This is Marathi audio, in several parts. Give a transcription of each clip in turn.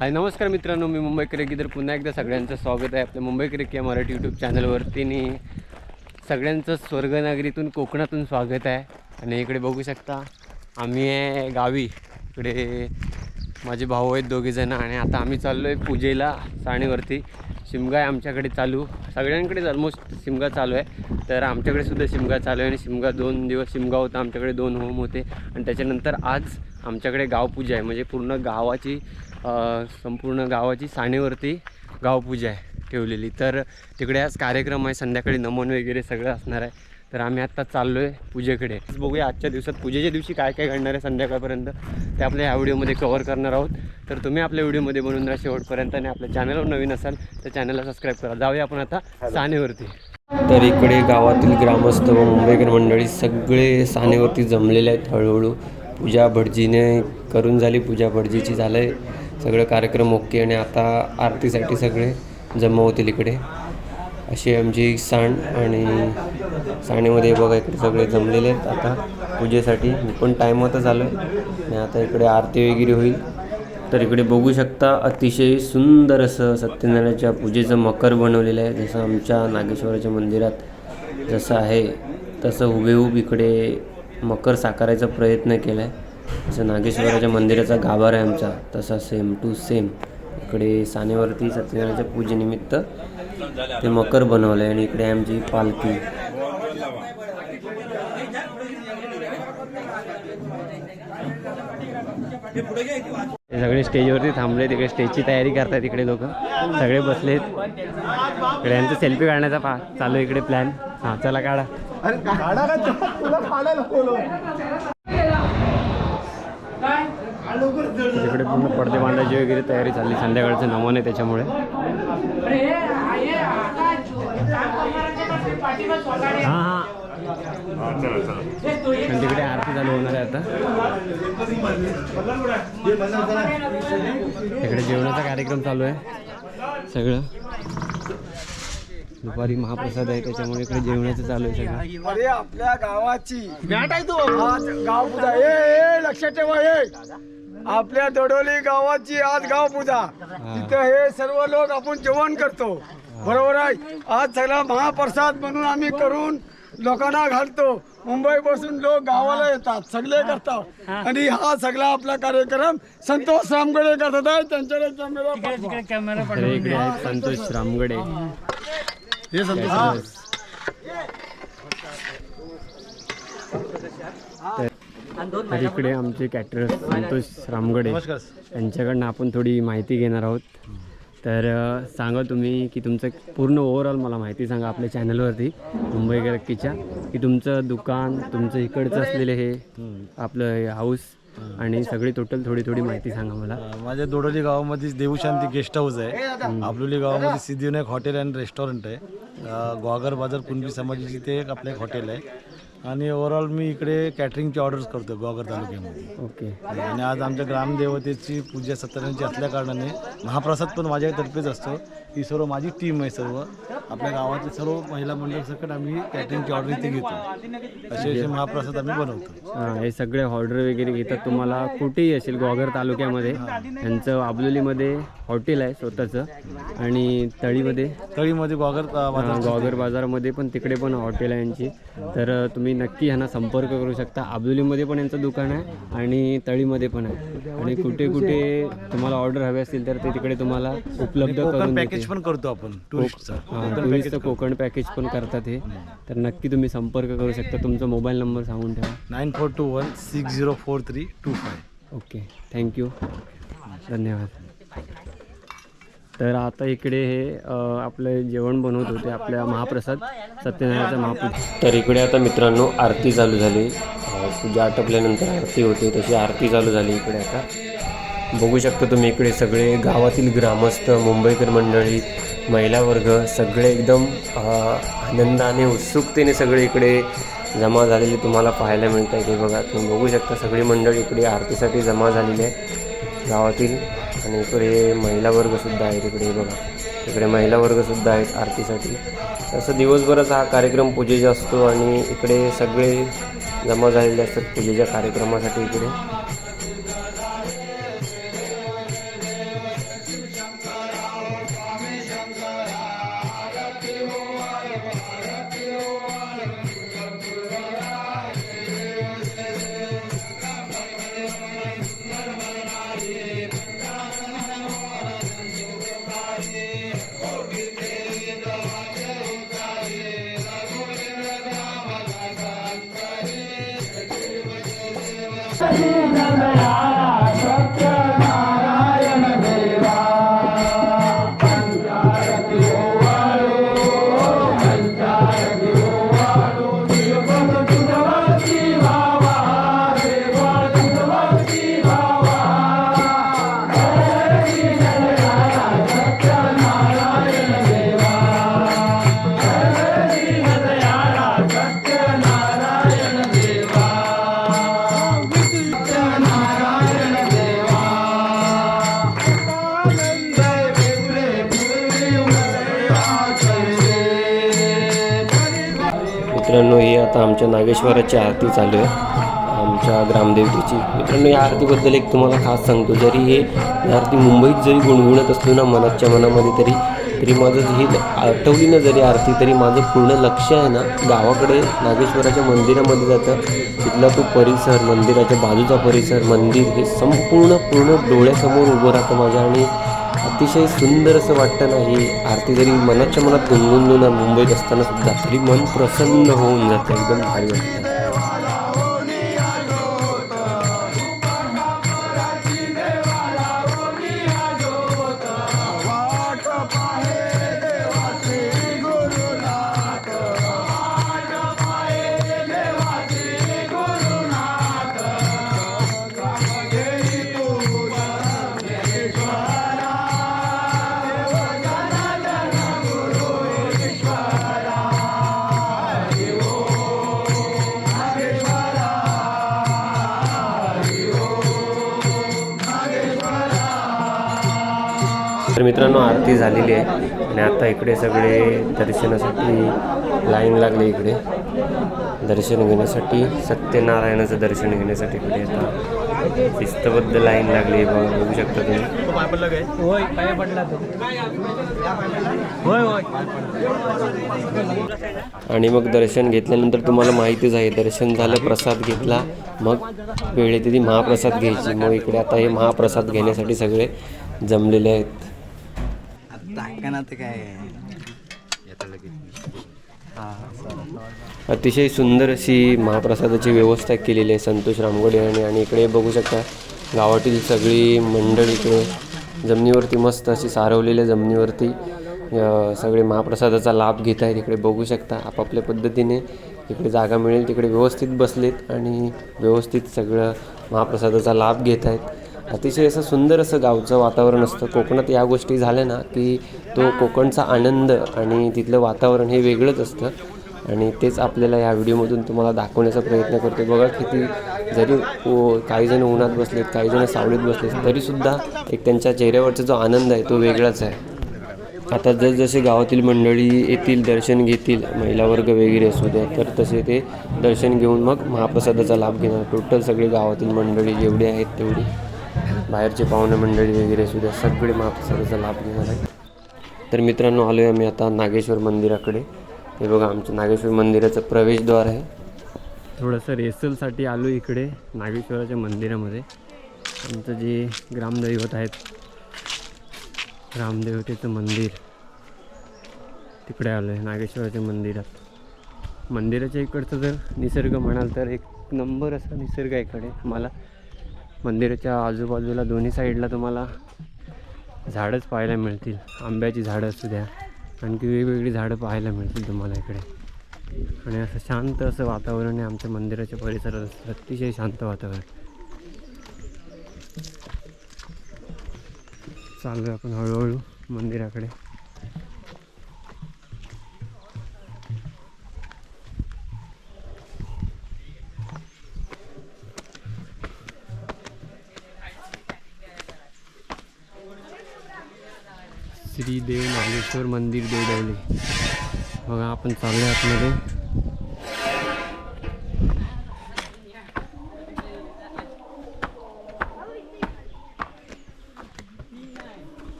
हाय नमस्कार मित्रांनो मी मुंबई क्रिकेट. तर पुन्हा एकदा सगळ्यांचं स्वागत आहे आपल्या मुंबई क्रिकेट या मराठी यूट्यूब चॅनलवरती आणि सगळ्यांचं स्वर्गनागरीतून कोकणातून स्वागत आहे. आणि इकडे बघू शकता आम्ही आहे गावी. इकडे माझे भाऊ आहेत दोघेजणं. आणि आता आम्ही चाललो आहे पूजेला साणीवरती. शिमगा आहे आमच्याकडे चालू. सगळ्यांकडेच ऑलमोस्ट शिमगा चालू आहे. तर आमच्याकडे सुद्धा शिमगा चालू आहे. आणि शिमगा दोन दिवस शिमगा होता आमच्याकडे दोन होम होते. आणि त्याच्यानंतर आज आमच्याकडे गावपूजा आहे. म्हणजे पूर्ण गावाची संपूर्ण गावाची साणीवरती गावपूजा आहे ठेवलेली. तर तिकडे आज कार्यक्रम आहे संध्याकाळी नमन वगैरे सगळं असणार आहे. तर आम्ही आत्ता चाललो आहे पूजेकडे बघूया आजच्या दिवसात पूजेच्या दिवशी काय काय घडणार आहे संध्याकाळपर्यंत ते आपल्या ह्या व्हिडिओमध्ये कवर करणार आहोत. तर तुम्ही आपल्या व्हिडिओमध्ये बनवून राहा शेवटपर्यंत आणि आपल्या चॅनलवर नवीन असाल तर चॅनलला सबस्क्राईब करा. जाऊया आपण आता साणेवरती. तर इकडे गावातील ग्रामस्थ व मुंबईकर मंडळी सगळे सानेवरती जमलेले आहेत हळूहळू. पूजा भटजीने करून झाली पूजा भटजीची झालं आहे सगळं कार्यक्रम ओके आणि आता आरतीसाठी सगळे जमा होतील इकडे. अशी आमची सण आणि साणीमध्ये बघा इकडे सगळे जमलेले आहेत. आता पूजेसाठी मी पण टायमातच आलो आहे आणि आता इकडे आरती वगैरे होईल. तर इकडे बघू शकता अतिशय सुंदर असं सत्यनारायणाच्या पूजेचं मकर बनवलेलं आहे. जसं आमच्या नागेश्वराच्या मंदिरात जसं आहे तसं हुबेहूब इकडे मकर साकारायचा प्रयत्न केला आहे जसं नागेश्वराच्या मंदिराचा गाभार आहे आमचा तसा सेम टू सेम इकडे सानेवरती सत्यनारायणाच्या पूजेनिमित्त ते मकर बनवलं आहे आणि इकडे आमची पालखी. सगळे स्टेजवरती थांबले तिकडे स्टेजची तयारी करतात इकडे लोक. सगळे बसलेत. इकडे यांचं सेल्फी काढण्याचा पा चालू आहे इकडे प्लॅन हां चला काढा. तिकडे पूर्ण पडदे बांधायची वगैरे तयारी चालली संध्याकाळचं नमन आहे त्याच्यामुळे हां हां तिकडे आरती चालू होणार आहे आता. इकडे जेवणाचा कार्यक्रम चालू आहे सगळं. दुपारी महाप्रसाद आहे त्याच्यामुळे इकडे जेवणाचं चालू आहे सगळं. अरे आपल्या गावाची. आज गाव पूजा. ए ए, लक्षात ठेवा हे आपल्या दोडोली गावाची आज गाव पूजा. तिथं हे सर्व लोक आपण जेवण करतो. बरोबर आहे? आज सगळा महाप्रसाद म्हणून आम्ही करून लोकांना घालतो. मुंबई पासून लोक गावाला येतात सगळे करतात. आणि हा सगळा आपला कार्यक्रम संतोष रामगडे करतात. आहे त्यांच्याकडे camera पाठवा. तर इकडे आहेत संतोष रामगडे. हे तर इकडे आमचे कॅटर संतोष रामगडे यांच्याकडनं आपण थोडी माहिती घेणार आहोत. तर सांगा तुम्ही की तुमचं पूर्ण ओव्हरऑल मला माहिती सांगा आपल्या चॅनलवरती मुंबई नक्कीच्या की तुमचं दुकान तुमचं इकडचं असलेलं हे आपलं हे हाऊस आणि सगळी टोटल थोडी थोडी माहिती सांगा मला. माझ्या दोडोली गावामध्ये देवशांती गेस्ट हाऊस आहे. आपलोली गावामध्ये सिद्धिविनायक हॉटेल अँड रेस्टॉरंट आहे. ग्वागर बाजार कुणबी समाजाची ते एक आपलं एक हॉटेल आहे. आणि ओव्हरऑल मी इकडे कॅटरिंगची ऑर्डर्स करतो ग्वागर तालुक्यामध्ये. ओके. आणि आज आमच्या ग्रामदेवतेची पूजा सत्यनारायणची असल्या कारणाने महाप्रसाद पण माझ्यातर्फेच असतो. ही सर्व माझी टीम आहे सर्व. आपल्या गावातले सर्व महिला मंडळ सकट आम्ही कॅटरिंगची ऑर्डर इथे घेतो. असे असे महाप्रसाद आम्ही बनवतो. हां हे सगळे ऑर्डर वगैरे घेतात. तुम्हाला कुठेही असेल ग्वागर तालुक्यामध्ये. यांचं आबलोलीमध्ये हॉटेल आहे स्वतःचं. आणि तळीमध्ये. तळीमध्ये ग्वागर अं, बाजार हां, ग्वागर बाजारामध्ये पण तिकडे पण हॉटेल आहे यांची. तर अ, तुम्ही नक्की ह्यांना संपर्क करू शकता. आबलोलीमध्ये पण यांचं दुकान आहे आणि तळीमध्ये पण आहे. आणि कुठे कुठे तुम्हाला ऑर्डर हवे असतील तर ते तिकडे तुम्हाला उपलब्ध करून पॅकेज पण करतो आपण टुरिस्टचं कोकण पॅकेज पण करतात हे. तर नक्की तुम्ही संपर्क करू शकता. तुमचा मोबाईल नंबर सांगून ठेवा. Nine four two one six zero four three two five. Okay. Thank you. धन्यवाद. तर आता इकडे हे आपले आपलं जेवण बनवत होते आपल्या महाप्रसाद सत्यनारायणाचा महाप्रसाद तर इकडे आता मित्रांनो आरती चालू झाली. पूजा आटपल्यानंतर आरती होते तशी आरती चालू झाली इकडे आता. बघू शकता तुम्ही इकडे सगळे गावातील ग्रामस्थ मुंबईकर मंडळी महिला वर्ग सगळे एकदम आनंदाने उत्सुकतेने सगळे इकडे जमा झालेले तुम्हाला पाहायला मिळत आहे ते बघा तुम्ही बघू शकता सगळी मंडळी इकडे आरतीसाठी जमा झालेली आहे गावातील. आणि इकडे महिला वर्गसुद्धा आहेत इकडे बघा. इकडे महिला वर्गसुद्धा आहेत आरतीसाठी. असं दिवसभराचा हा कार्यक्रम पूजेचा असतो आणि इकडे सगळे जमा झालेले असतात पूजेच्या कार्यक्रमासाठी इकडे. मित्रांनो हे आता आमच्या नागेश्वराची आरती चालू आहे. आमच्या ग्रामदेवतेची. मित्रांनो या आरतीबद्दल एक तुम्हाला खास सांगतो. जरी हे आरती मुंबईत जरी गुणगुणत असलो ना मनाच्या मनामध्ये तरी तरी माझं ही आठवली ना जरी आरती तरी माझं पूर्ण लक्ष आहे ना गावाकडे नागेश्वराच्या मंदिरामध्ये जातं. तिथला तो परिसर मंदिराच्या बाजूचा परिसर मंदिर हे संपूर्ण पूर्ण डोळ्यासमोर उभं राहतं माझ्या आणि अतिशय सुंदर असं वाटतं नाही आरती जरी मनाच्या मनात गुणगुणलो ना मुंबईत असताना सुद्धा तरी मन प्रसन्न होऊन जातं एकदम भारी वाटतं. तर मित्रांनो आरती झालेली आहे. आणि आता इकडे सगळे दर्शनासाठी लाईन लागली इकडे. दर्शन घेण्यासाठी सत्यनारायणाचं दर्शन घेण्यासाठी इकडे आता शिस्तबद्ध लाईन लागली बघा बघू शकता तुम्ही. आणि मग दर्शन घेतल्यानंतर तुम्हाला माहितीच आहे दर्शन झालं प्रसाद घेतला. मग वेळ येते ती महाप्रसाद घ्यायची. मग इकडे आता हे महाप्रसाद घेण्यासाठी सगळे जमलेले आहेत. अतिशय सुंदर अशी महाप्रसादाची व्यवस्था केलेली आहे संतोष रामगोडे यांनी. आणि इकडे बघू शकता गावातील सगळी मंडळी इकडे जमिनीवरती मस्त अशी सारवलेल्या जमिनीवरती सगळे महाप्रसादाचा लाभ घेत आहेत. इकडे बघू शकता आपापल्या पद्धतीने इकडे जागा मिळेल तिकडे व्यवस्थित बसलेत आणि व्यवस्थित सगळं महाप्रसादाचा लाभ घेत आहेत. अतिशय असं सुंदर असं गावचं वातावरण असतं. कोकणात या गोष्टी झाल्या ना की तो कोकणचा आनंद आणि तिथलं वातावरण हे वेगळंच असतं. आणि तेच आपल्याला या व्हिडिओमधून तुम्हाला दाखवण्याचा प्रयत्न करतो बघा किती जरी ओ काही जण उन्हात बसलेत काही जण सावलीत बसलेत तरीसुद्धा एक त्यांच्या चेहऱ्यावरचा जो आनंद आहे तो वेगळाच आहे. आता जसजसे गावातील मंडळी येतील दर्शन घेतील महिला वर्ग वगैरे असू द्या तर तसे ते दर्शन घेऊन मग महाप्रसादाचा लाभ घेणार. टोटल सगळे गावातील मंडळी जेवढे आहेत तेवढी. बाहेरचे पाहुणे मंडळी वगैरे असू द्या सगळे महाप्रसादाचा लाभ घेणार आहे. तर मित्रांनो आलो आहे आम्ही आता नागेश्वर मंदिराकडे. हे बघा आमचं नागेश्वर मंदिराचं प्रवेशद्वार आहे. थोडंसं रेसलसाठी आलो इकडे नागेश्वराच्या मंदिरामध्ये. आमचं जे ग्रामदैवत आहेत रामदेवतेचं मंदिर. तिकडे आलो आहे नागेश्वराच्या मंदिरात. मंदिराच्या इकडचं जर निसर्ग म्हणाल तर एक नंबर असा निसर्ग आहे इकडे मला. मंदिराच्या आजूबाजूला दोन्ही साईडला तुम्हाला झाडंच पाहायला मिळतील. आंब्याची झाडं असू द्या. आणखी वेगवेगळी झाडं पाहायला मिळतील तुम्हाला इकडे. आणि असं शांत असं वातावरण आहे आमच्या मंदिराच्या परिसरात. असं अतिशय शांत वातावरण. चालू आहे आपण हळूहळू मंदिराकडे. देव मंदिर देवडवले बघा आपण चाललो आहे आतमध्ये.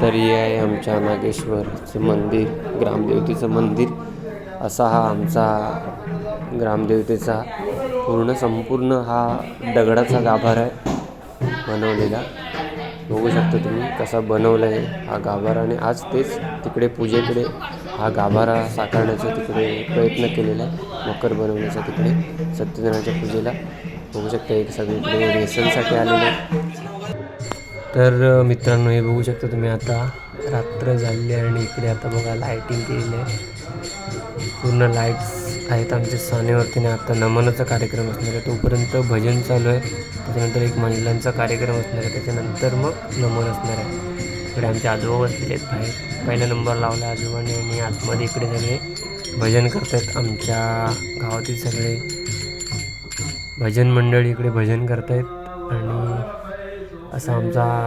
तर हे आहे आमच्या नागेश्वरचं मंदिर ग्रामदेवतेचं मंदिर. असा हा आमचा ग्रामदेवतेचा पूर्ण संपूर्ण हा दगडाचा गाभारा आहे बनवलेला. बघू शकता तुम्ही कसा बनवला आहे हा गाभारा आणि आज तेच तिकडे पूजेकडे हा गाभारा साकारण्याचा तिकडे प्रयत्न केलेला आहे मकर बनवण्याचा तिकडे सत्यनारायणाच्या पूजेला. बघू शकता एक सगळीकडे रेसनसाठी आलेलं आहे तर मित्रांनो हे बघू शकता तुम्ही आता रात्र झाली आहे आणि इकडे आता बघा लाईटिंग केलेली आहे. पूर्ण लाईट्स आहेत आमच्या सानेवरतीने. आता नमनाचा कार्यक्रम असणार आहे. तोपर्यंत भजन चालू आहे. त्याच्यानंतर एक महिलांचा कार्यक्रम असणार आहे. त्याच्यानंतर मग नमन असणार आहे. इकडे आमचे आजोबा बसलेले आहेत बाहेर. पहिला नंबर लावला आजोबाने आणि आतमध्ये इकडे सगळे भजन करतात आमच्या गावातील सगळे. भजन मंडळी इकडे भजन करतायत. आणि असा आमचा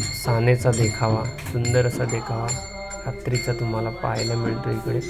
सानेचा देखावा सुंदर असा देखावा रात्रीचा तुम्हाला पाहायला मिळतो इकडे.